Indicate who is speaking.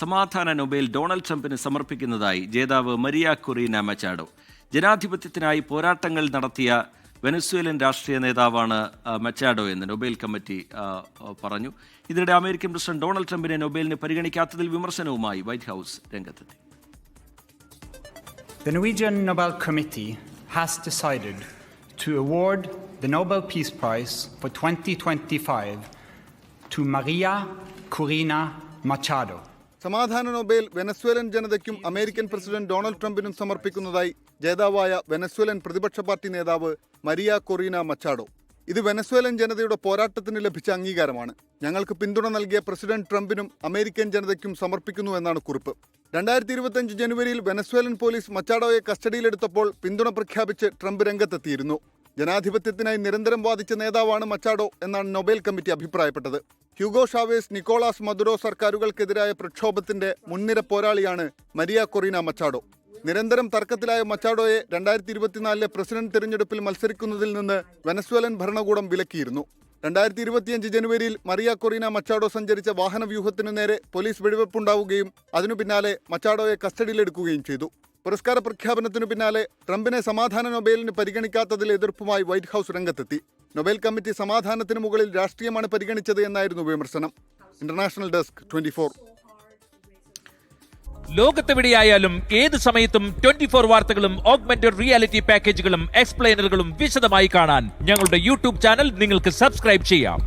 Speaker 1: സമാധാന Nobel Donald ട്രംപിന് സമർപ്പിക്കുന്നതായി ജേതാവ് മരിയ കൊറീന മച്ചാഡോ. ജനാധിപത്യത്തിനായി പോരാട്ടങ്ങൾ നടത്തിയ വെനസ്വേലൻ രാഷ്ട്രീയ നേതാവാണ് മച്ചാഡോ എന്ന് നൊബേൽ കമ്മിറ്റി പറഞ്ഞു. ഇതിനിടെ അമേരിക്കൻ പ്രസിഡന്റ് ഡൊണാൾഡ് ട്രംപിനെ നൊബേലിന് പരിഗണിക്കാത്തതിൽ വിമർശനവുമായി വൈറ്റ് ഹൗസ് രംഗത്തെത്തി.
Speaker 2: The Norwegian Nobel Committee has decided to award the Nobel Peace Prize for 2025 to Maria Corina Machado.
Speaker 3: സമാധാന നൊബേൽ വെനസ്വേലൻ ജനതയ്ക്കും അമേരിക്കൻ പ്രസിഡന്റ് ഡൊണാൾഡ് ട്രംപിനും സമർപ്പിക്കുന്നതായി ജേതാവായ വെനസ്വേലൻ പ്രതിപക്ഷ പാർട്ടി നേതാവ് മരിയ കൊറീന മച്ചാഡോ. ഇത് വെനസ്വേലൻ ജനതയുടെ പോരാട്ടത്തിന് ലഭിച്ച അംഗീകാരമാണ്. ഞങ്ങൾക്ക് പിന്തുണ നൽകിയ പ്രസിഡന്റ് ട്രംപിനും അമേരിക്കൻ ജനതയ്ക്കും സമർപ്പിക്കുന്നു എന്നാണ് കുറിപ്പ്. രണ്ടായിരത്തി ഇരുപത്തിയഞ്ച് ജനുവരിയിൽ വെനസ്വേലൻ പോലീസ് മച്ചാഡോയെ കസ്റ്റഡിയിലെടുത്തപ്പോൾ പിന്തുണ പ്രഖ്യാപിച്ച് ട്രംപ് രംഗത്തെത്തിയിരുന്നു. ജനാധിപത്യത്തിനായി നിരന്തരം വാദിച്ച നേതാവാണ് മച്ചാഡോ എന്നാണ് നൊബേൽ കമ്മിറ്റി അഭിപ്രായപ്പെട്ടത്. ഹ്യൂഗോ ഷാവേസ് നിക്കോളാസ് മദുറോ സർക്കാരുകൾക്കെതിരായ പ്രക്ഷോഭത്തിന്റെ മുൻനിര പോരാളിയാണ് മരിയ കൊറീന മച്ചാഡോ. നിരന്തരം തർക്കത്തിലായ മച്ചാഡോയെ രണ്ടായിരത്തി ഇരുപത്തിനാലിലെ പ്രസിഡന്റ് തിരഞ്ഞെടുപ്പിൽ മത്സരിക്കുന്നതിൽ നിന്ന് വെനസ്വേലൻ ഭരണകൂടം വിലക്കിയിരുന്നു. രണ്ടായിരത്തി ഇരുപത്തിയഞ്ച് ജനുവരിയിൽ മറിയ കൊറീന മച്ചാഡോ സഞ്ചരിച്ച വാഹന വ്യൂഹത്തിനു നേരെ പോലീസ് വെടിവെപ്പുണ്ടാവുകയും അതിനു പിന്നാലെ മച്ചാഡോയെ കസ്റ്റഡിയിലെടുക്കുകയും ചെയ്തു. പുരസ്കാര പ്രഖ്യാപനത്തിനു പിന്നാലെ ട്രംപിനെ സമാധാന നൊബേലിന് പരിഗണിക്കാത്തതിൽ എതിർപ്പുമായി വൈറ്റ് ഹൗസ് രംഗത്തെത്തി. നൊബേൽ കമ്മിറ്റി സമാധാനത്തിന് മുകളിൽ രാഷ്ട്രീയമാണ് പരിഗണിച്ചത് എന്നായിരുന്നു വിമർശനം. International desk twenty four.
Speaker 4: ലോകത്തെവിടെയായാലും ഏത് സമയത്തും ട്വന്റി ഫോർ വാർത്തകളും ഓഗ്മെന്റഡ് റിയാലിറ്റി പാക്കേജുകളും എക്സ്പ്ലെയിനറുകളും വിശദമായി കാണാൻ ഞങ്ങളുടെ യൂട്യൂബ് ചാനൽ നിങ്ങൾക്ക് സബ്സ്ക്രൈബ് ചെയ്യാം.